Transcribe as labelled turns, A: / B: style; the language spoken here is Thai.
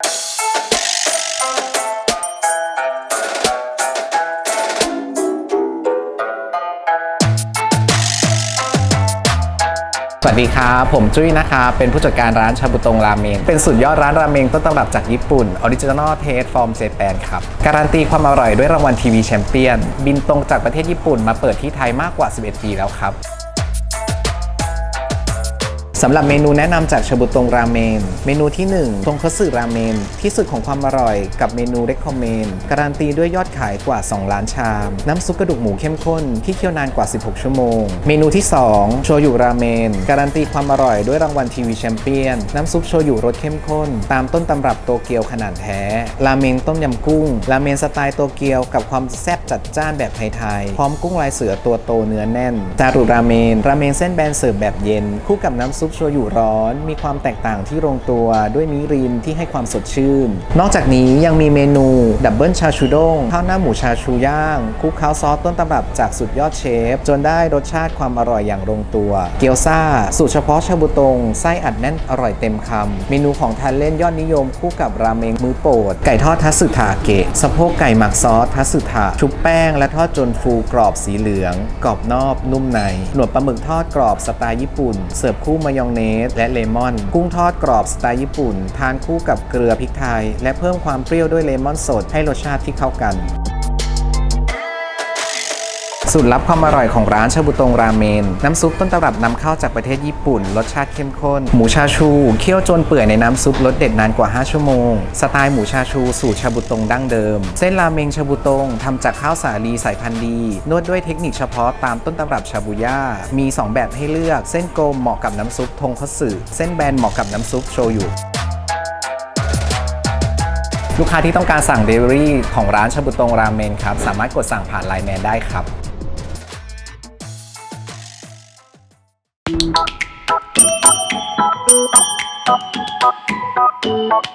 A: สวัสดีครับ ผมจุ้ยนะคะเป็นผู้จัดการร้านชาบุตงราเมง เป็นสุดยอดร้านราเมงต้นตำรับจากญี่ปุ่น Original Taste from Japan ครับ การันตีความอร่อยด้วยรางวัลทีวีแชมเปี้ยน บินตรงจากประเทศญี่ปุ่นมาเปิดที่ไทยมากกว่า 11 ปีแล้วครับ สำหรับเมนูแนะนำจากชาบุตงราเมน เมนูที่ 1 ทงคัตสึราเมน ที่สุดของความอร่อยกับเมนูเรคคอมเมนการันตีด้วยยอดขายกว่า 2 ล้านชาม น้ำซุปกระดูกหมูเข้มข้นที่เคี่ยวนานกว่า 16 ชั่วโมง เมนูที่ 2 โชยุราเมน การันตีความอร่อยด้วยรางวัลทีวีแชมเปี้ยน น้ำซุปโชยุรสเข้มข้น ตามต้นตำรับโตเกียวขนาดแท้ ราเมงต้มยำกุ้ง ราเมนสไตล์โตเกียวกับความแซ่บจัดจ้านแบบไทยๆ พร้อมกุ้งลายเสือตัวโตเนื้อแน่น จารุราเมน ราเมงเส้นแบนเสิร์ฟแบบเย็น คู่กับน้ำซุปโชยุร้อน มีความแตกต่างที่ลงตัวด้วยมิรินที่ให้ความสดชื่น นอกจากนี้ยังมีเมนูดับเบิลชาชูด้งข้าวหน้าหมูชาชูย่างคลุกเคล้าวซอสต้นตำรับจากสุดยอดเชฟ จนได้รสชาติความอร่อยอย่างลงตัว เกี๊ยวซ่า สูตรเฉพาะชาบูตงไส้อัดแน่นอร่อยเต็มคำเมนูของทานเล่นยอดนิยมคู่กับราเมงมื้อโปรดไก่ทอดทัสสึทาเกะสะโพกไก่หมักซอสทัสสึทาชุบแป้งและทอดจนฟูกรอบสีเหลือง กรอบนอกนุ่มในหนวดปลาหมึกทอดกรอบสไตล์ญี่ปุ่น เสิร์ฟคู่มายยองเนส และเลมอน กุ้งทอดกรอบสไตล์ญี่ปุ่น ทานคู่กับเกลือพริกไทย และเพิ่มความเปรี้ยวด้วยเลมอนสดให้รสชาติที่เข้ากัน สูตรลับความอร่อยของร้านชาบุตงราเมน น้ำซุปต้นตำรับนำเข้าจากประเทศญี่ปุ่น รสชาติเข้มข้น หมูชาชูเคี่ยวจนเปื่อยในน้ำซุปรสเด็ดนานกว่า 5 ชั่วโมง สไตล์หมูชาชูสูตรชาบุตงดั้งเดิม เส้นราเมงชาบุตงทำจากข้าวสาลีสายพันธุ์ดี นวดด้วยเทคนิคเฉพาะตามต้นตำรับชาบูย่า มี 2 แบบให้เลือก เส้นกลมเหมาะกับน้ำซุปทงคัตสึ เส้นแบนเหมาะกับน้ำซุปโชยุลูกค้าที่ต้องการสั่ง Delivery ของร้านชาบุตงราเมนครับ สามารถกดสั่งผ่านไลน์แมนได้ครับ あっ。